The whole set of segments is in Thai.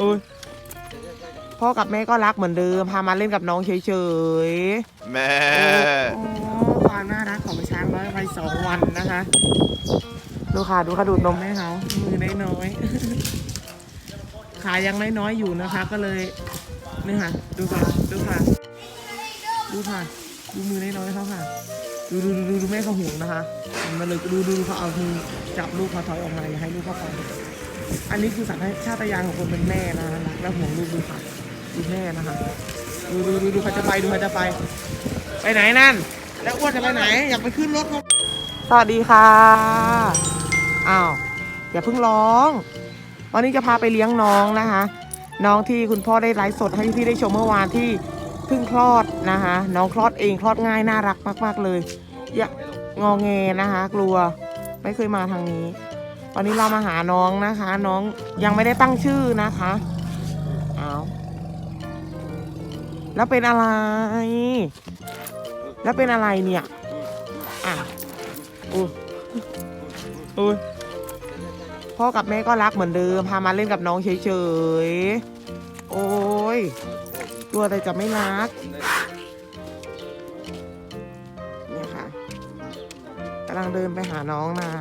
อุ้ยพ่อกับแม่ก็รักเหมือนเดิม พามาเล่นกับน้องเฉยแม่ ๆโอ้ความน่ารักของช้างน้อยวัยสองวันนะคะ ดูค่ะ ดูกระดูดนมให้เขามือน้อยๆ ขายังน้อยๆอยู่นะคะ ก็เลยนี่ค่ะ ดูค่ะ ดูค่ะ ดูค่ะ ดูมือน้อยๆเขาค่ะ ดูดูดูดูดูแม่เขาห่วงนะคะเห็นมาเลยดูดูเขาเอามือจับลูกเขาถอยออกมาอย่าให้ลูกเข้าไป อันนี้คือสัญชาตญาณของคนเป็นแม่นะรักและห่วงลูกดูค่ะดูแม่นะคะดูดูดูดูเขาจะไปดูเขาจะไป ไปไหนนั่น แล้วอ้วนจะไปไหน อยากไปขึ้นรถเขาสวัสดีค่ะอ้าวอย่าเพิ่งร้อง วันนี้จะพาไปเลี้ยงน้องนะคะ น้องที่คุณพ่อได้ไลฟ์สดให้พี่ได้ชมเมื่อวานที่เพิ่งคลอดนะคะ น้องคลอดเองคลอดง่ายน่ารักมาก ๆเลย อย่างอแงนะคะ กลัวไม่เคยมาทางนี้ วันนี้เรามาหาน้องนะคะ น้องยังไม่ได้ตั้งชื่อนะคะเอาแล้วเป็นอะไร แล้วเป็นอะไรเนี่ยอะอุ้ยอุ้ยพ่อกับแม่ก็รักเหมือนเดิม พามาเล่นกับน้องเฉยๆ โอ้ยกลัวแต่จะไม่รักเนี่ยค่ะกำลังเดินไปหาน้องนะ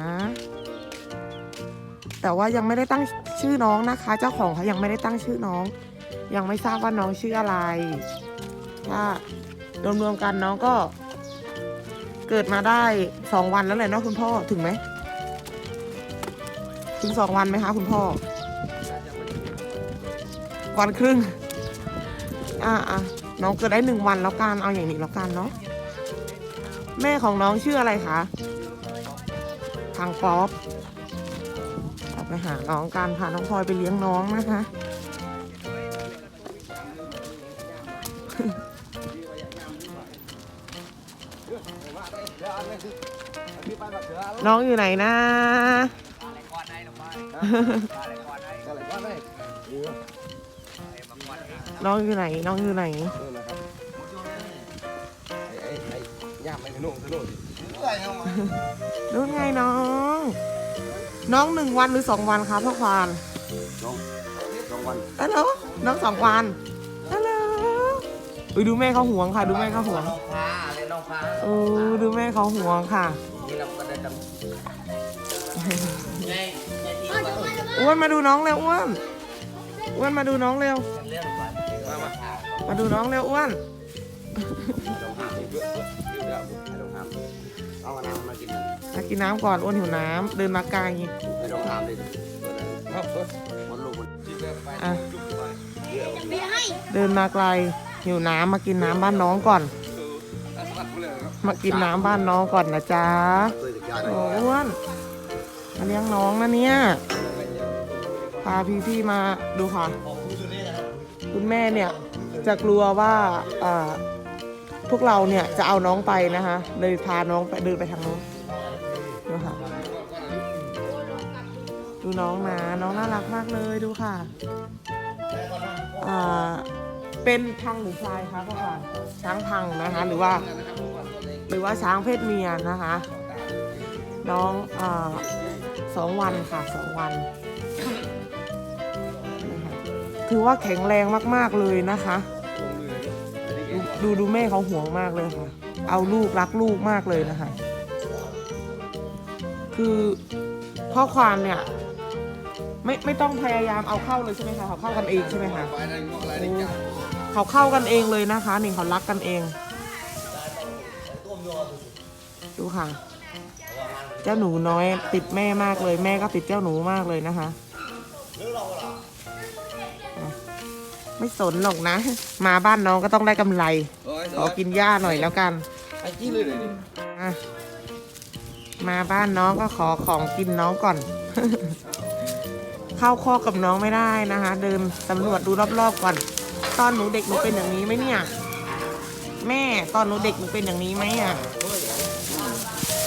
แต่ว่ายังไม่ได้ตั้งชื่อน้องนะคะ เจ้าของเขายังไม่ได้ตั้งชื่อน้อง ยังไม่ทราบว่าน้องชื่ออะไรถ้ารวมๆกันน้องก็เกิดมาได้สองวันแล้วแหละเนาะคุณพ่อถึงไหมถึงสองวันไหมคะคุณพ่อ วันครึ่ง อ่าอะน้องเกิดได้หนึ่งวันแล้วกันเอาอย่างนี้แล้วกันเนาะแม่ของน้องชื่ออะไรคะทางป๊อปเราไป หาน้องกันพาน้องพลอยไปเลี้ยงน้องนะคะ น้องอยู่ไหนนะ น้องอยู่ไหน น้องอยู่ไหนย่าไม่นุ่งสนุกนู่นไงน้อง น้องหนึ่งวันหรือสองวันคะพ่อควานน้องสองวันฮัลโหลน้องสองวันฮัลโหลอุ้ยดูแม่เขาห่วงค่ะ ดูแม่เขาห่วงน้องพาเลยน้องพาเออดูแม่เขาห่วงค่ะนี่เราก็ได้จำอ้วนมาดูน้องเร็วอ้วนอ้วนมาดูน้องเร็วเรื่องก่อนมามามาดูน้องเร็วอ้วนลงห้ามเยอะเยอะลงห้ามเอาน้ำมากินมา กินน้ำก่อนอ้วนหิวน้ำเดินมาไกลไปลงห้ามเลยมันลงมันอะเดินมาไกลหิวน้ำมากินน้ำบ้านน้องก่อน มากินน้ำบ้านน้องก่อนนะจ๊ะโอ้วนมาเลี้ยงน้องนะเนี่ยพาพี่พี่มาดูค่ะ คุณแม่เนี่ยจะกลัวว่าอ่าพวกเราเนี่ยจะเอาน้องไปนะคะเลยพาน้องไปเดินไปทางโน้น ดูค่ะ ดูน้องนะน้องน่ารักมากเลยดูค่ะอ่าเป็นพังหรือพลายคะพ่อค่ะช้างพังนะคะ หรือว่า หรือว่าช้างเพศเมียนะคะ น้องอ่าสองวันค่ะสองวันคะถือว่าแข็งแรงมาก ๆ เลยนะคะดูดูดูแม่เขาห่วงมากเลยค่ะ เอาลูกรักลูกมากเลยนะคะ คือข้อความเนี่ยไม่ไม่ต้องพยายามเอาเข้าเลยใช่ไหมคะเขาเข้ากันเองใช่ไหมคะโอ้เขาเข้ากันเองเลยนะคะนี่เขารักกันเอง ดูค่ะ เจ้าหนูน้อยติดแม่มากเลย แม่ก็ติดเจ้าหนูมากเลยนะคะอะไม่สนหรอกนะ มาบ้านน้องก็ต้องได้กำไรขอกินหญ้าหน่อยแล้วกันไอ้จี้เลยเลยอะ มาบ้านน้องก็ขอของกินน้องก่อน เข้าคอกกับน้องไม่ได้นะคะ เดินสำรวจดูรอบๆก่อน ตอนหนูเด็กหนูเป็นอย่างนี้ไหมเนี่ย แม่ตอนหนูเด็กหนูเป็นอย่างนี้ไหมอะ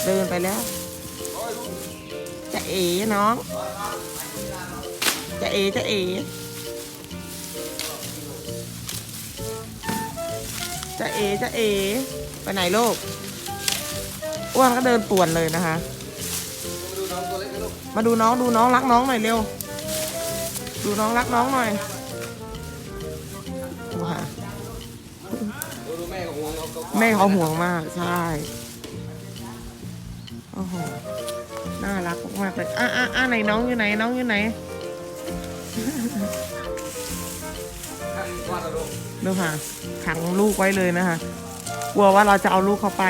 เดินไปแล้ว จะเอ๋น้อง จะเอ๋จะเอ๋จะเอ๋จะเอ๋ไปไหนลูก อ้วนก็เดินป่วนเลยนะคะ มาดูน้องดูน้องรักน้องหน่อยเร็ว ดูน้องรักน้องหน่อยดูค่ะแม่เขาแม่เขาห่วงมากใช่โอ้โหน่ารักมากเลยอะอะอะไหนน้องอยู่ไหนน้องอยู่ไหนเราดูดูค่ะขังลูกไว้เลยนะคะ กลัวว่าเราจะเอาลูกเขาไป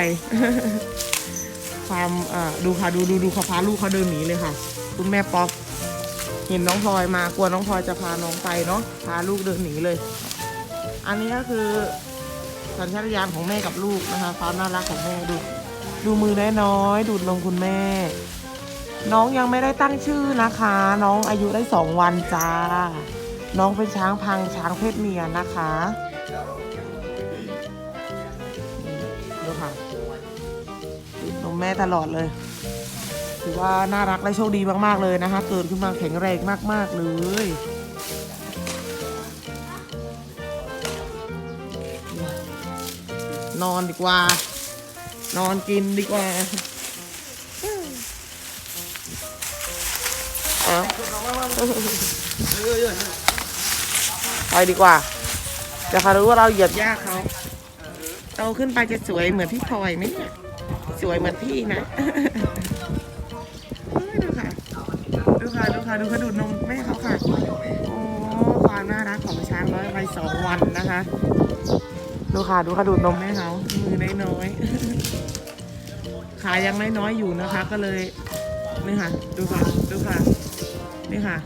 ความดูค่ะดูดูดูเขาพาลูกเขาเดินหนีเลยค่ะ คุณแม่ป๊อกเห็นน้องพลอยมากลัวน้องพลอยจะพาน้องไปเนาะพาลูกเดินหนีเลย อันนี้ก็คือสัญชาตญาณของแม่กับลูกนะคะ ความน่ารักของแม่ดู ดูมือน้อยๆดูดนมคุณแม่ น้องยังไม่ได้ตั้งชื่อนะคะ น้องอายุได้สองวันจ้า น้องเป็นช้างพังช้างเพศเมียนะคะ แม่ตลอดเลย ถือว่าน่ารักและโชคดีมากๆเลยนะคะเกิดขึ้นมาแข็งแรงมากๆเลยนอนดีกว่า นอนกินดีกว่าไปดีกว่าเดี๋ยวเขารู้ว่าเราเหยียบหญ้าเขาโตขึ้นไปจะสวยเหมือนพี่พลอยไหมเนี่ย สวยเหมือนพี่นะดูค่ะ ดูค่ะ ดูค่ะ ดูเขาดูดนมแม่เขาค่ะ โอ้ความน่ารักของช้างน้อยวัยสองวันนะคะ ดูค่ะ ดูเขาดูดนมแม่เขามือน้อยๆขายังน้อยๆอยู่นะคะ ก็เลยนี่ค่ะ ดูค่ะ ดูค่ะ นี่ค่ะ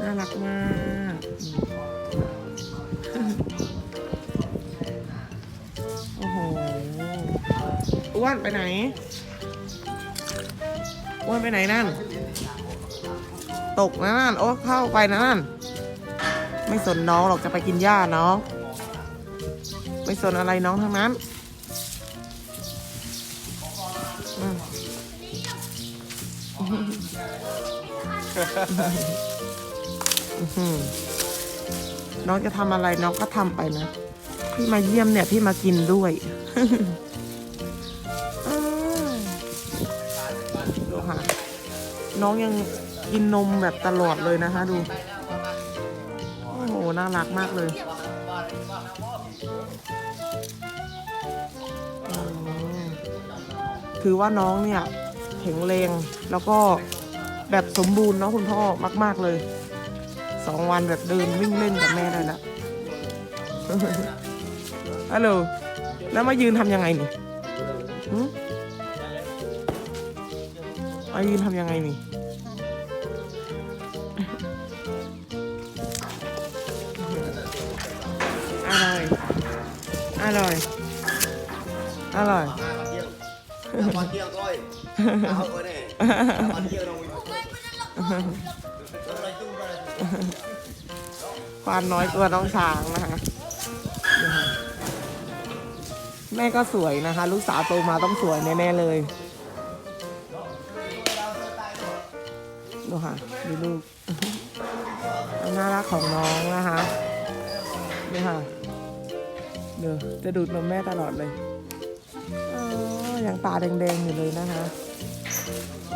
น่ารักมาก อ้วนไปไหน อ้วนไปไหนนั่น ตกนะนั่น โอ้เข้าไปนะนั่น ไม่สนน้องหรอกจะไปกินหญ้าน้อง ไม่สนอะไรน้องทั้งนั้นน้องจะทำอะไรน้องก็ทำไปนะ พี่มาเยี่ยมเนี่ย พี่มากินด้วย ดูค่ะ น้องยังกินนมแบบตลอดเลยนะคะ ดู โอ้โห น่ารักมากเลยอืมถือว่าน้องเนี่ยแข็งแรงแล้วก็แบบสมบูรณ์เนาะคุณพ่อมาก ๆเลยสองวันแบบเดินวิ่งเล่นกับแม่ได้ละฮัลโหลแล้วมายืนทำยังไงนี่ หืมมายืนทำยังไงนี่อร่อย อร่อย อร่อย มาเที่ยวก้อยเอาไปเนี่ยมาเที่ยวเราควานน้อยตัวน้องช้างนะคะนี่ค่ะแม่ก็สวยนะคะ ลูกสาวโตมาต้องสวยแน่ๆเลย ดูค่ะ ดูลูกความน่ารักของน้องนะคะนี่ค่ะเดี๋ยวจะดูดนมแม่ตลอดเลยอ๋อยังตาแดงๆอยู่เลยนะคะ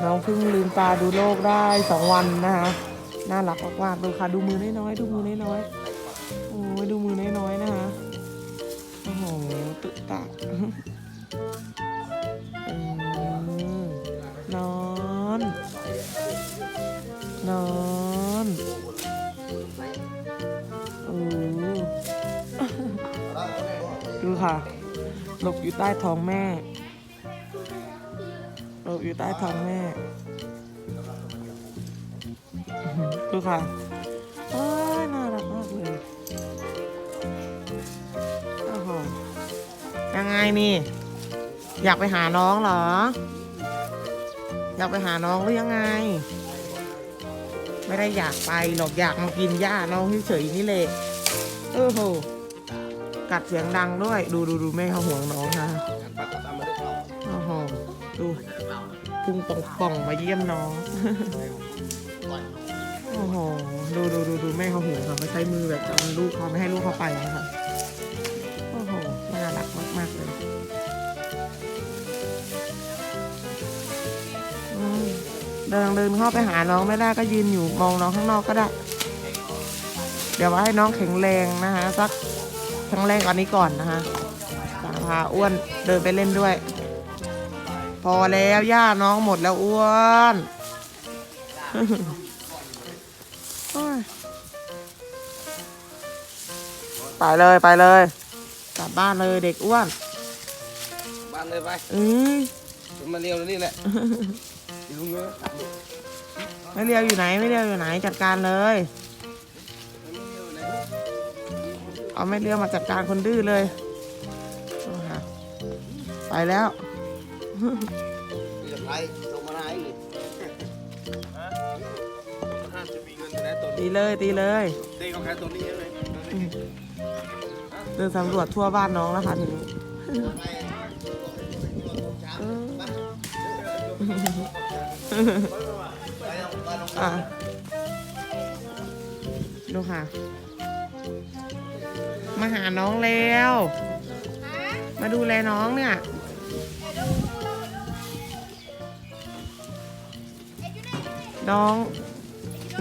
น้องเพิ่งลืมตาดูโลกได้สองวันนะคะ น่ารักมากๆดูค่ะ ดูมือน้อยๆดูมือน้อยๆโอ้ยดูมือน้อยๆนะคะโอ้โหตึกตักอืมนอน นอนโอ้ดูค่ะหลบอยู่ใต้ท้องแม่หลบอยู่ใต้ท้องแม่ ดูค่ะอ้ยน่ารักมากเลยโอ้โหยังไงนี่ อยากไปหาน้องเหรอ อยากไปหาน้องหรือยังไง ไม่ได้อยากไปหรอกอยากมากินหญ้าน้องเฉยๆนี่เลยโอ้โหกัดเสียงดังด้วย ดูดูดูแม่เขาห่วงน้องฮะโอ้โหดูพุงป่องป่องมาเยี่ยมน้องโอ้โหดูดูดูดูแม่เขาห่วงค่ะเขาใช้มือแบบเอาลูกเขาไม่ให้ลูกเขาไปนะคะ เดินเดินเข้าไปหาน้องไม่ได้ก็ยืนอยู่มองน้องข้างนอกก็ได้ เดี๋ยวว่าให้น้องแข็งแรงนะคะสักแข็งแรงกว่านี้ก่อนนะคะจะพาอ้วนเดินไปเล่นด้วย พอแล้วย่าน้องหมดแล้วอ้วนโอ้ยไปเลยไปเลยกลับบ้านเลยเด็กอ้วน บ้านเลยไปอือผมมาเรียวนี่แหละ ลุงเอ้ยไม่เรียวอยู่ไหนไม่เรียวอยู่ไหนจัดการเลย เอาไม่เรียวมาจัดการคนดื้อเลยเอาหาไปแล้วจะไปส่งมาไหนนี่ห้าสิบมีเงินแต่ตัวตีเลยตีเลยเด็กเขาแค่ตัวนี้เลยเดินสำรวจทั่วบ้านน้องแล้วค่ะทีนี้เอออะดูค่ะ มาหาน้องแล้ว มาดูแลน้องเนี่ยน้อง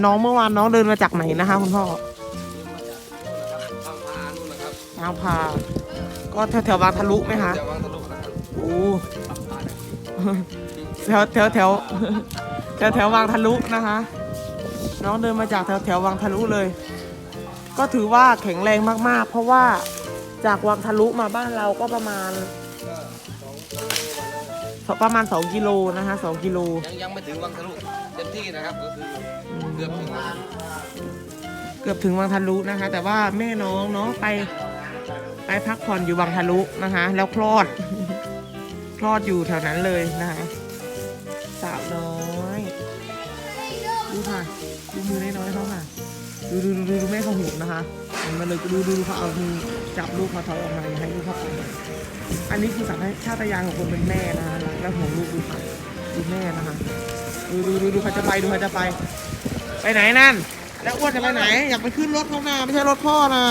น้องเมื่อวานน้องเดินมาจากไหนนะคะคุณพ่อทางพานู่นนะครับทางพาก็แถวแถวๆบางทะลุไหมคะจะวางทะลุนะครับโอ้ แถวแถวแถวแถวแถววางทะลุนะคะ น้องเดินมาจากแถวแถววางทะลุเลย ก็ถือว่าแข็งแรงมากๆ เพราะว่าจากวังทะลุมาบ้านเราก็ประมาณประมาณ 2 กิโลนะคะ2กิโลยังยังไม่ถึงวางทะลุเต็มที่นะครับก็คือเกือบถึงเกือบถึงวังทะลุนะคะ แต่ว่าแม่น้องน้องไปไปพักผ่อนอยู่วังทะลุนะคะ แล้วคลอด คลอดอยู่แถวนั้นเลยนะคะ ดูดูดูดูแม่เขาหุบนะคะเห็นมาเลยดูดูดูเขาเอามือจับลูกเขาถอยออกมาอย่าให้ลูกเขาไปอันนี้คือสัญชาตญาณของคนเป็นแม่นะคะรักและห่วงลูกดูค่ะดูแม่นะคะดูดูดูดูเขาจะไปดูเขาจะไป ไปไหนนั่น แล้วอ้วนจะไปไหน อยากไปขึ้นรถข้างหน้าไม่ใช่รถพ่อนะ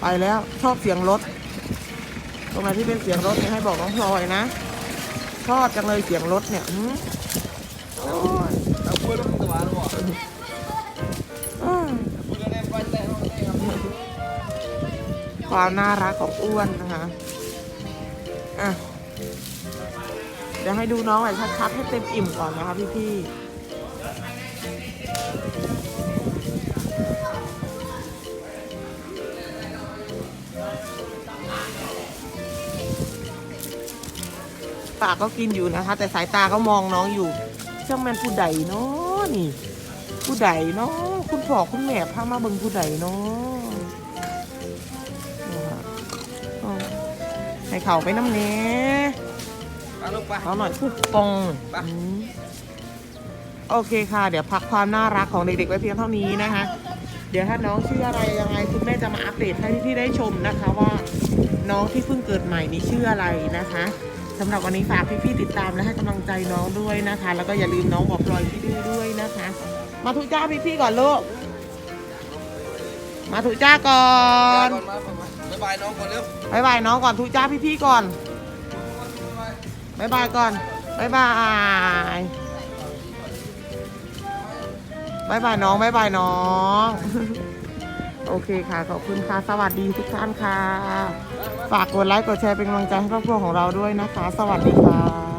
ไปแล้วชอบเสียงรถ ตรงไหนที่เป็นเสียงรถเนี่ยให้บอกน้องพลอยนะชอบจังเลยเสียงรถเนี่ย โอ้ยเอาคุยรถตัวหรือเปล่าอ้าวคุยกันเองไปแต่ห้องนี้ครับ ความน่ารักของอ้วนนะคะอะเดี๋ยวให้ดูน้องหน่อยชัดๆให้เต็มอิ่มก่อนนะคะพี่ๆปากก็กินอยู่นะคะ แต่สายตาก็มองน้องอยู่ ช่างแมนผู้ใดเนาะนี่ ผู้ใดเนาะคุณพ่อคุณแม่พามาเบิ่งผู้ใดเนาะอ๋อให้เขาไปน้ำเนี้มาลูกไปเขาหน่อยปุ๊บปองไปอืมโอเคค่ะ เดี๋ยวพักความน่ารักของเด็กๆไว้เพียงเท่านี้นะคะ เดี๋ยวถ้าน้องชื่ออะไรยังไงคุณแม่จะมาอัปเดตให้พี่ๆได้ชมนะคะว่าน้องที่เพิ่งเกิดใหม่นี้ชื่ออะไรนะคะสำหรับวันนี้ฝากพี่ๆติดตามและให้กำลังใจน้องด้วยนะคะ แล้วก็อย่าลืมน้องบอกพลอยพี่ดื้อด้วยนะคะ มาทุจ้าพี่ๆก่อนลูก มาทุจ้าก่อนก่อนมาบ๊ายบายน้องก่อนเร็วบายบายน้องก่อนทุจ้าพี่ๆก่อนบายบายก่อนบายบายบายบายน้องบายบายน้อง โอเคค่ะ ขอบคุณค่ะ สวัสดีทุกท่านค่ะ ฝากกดไลค์กดแชร์เป็นกำลังใจให้ครอบครัวของเราด้วยนะคะ สวัสดีค่ะ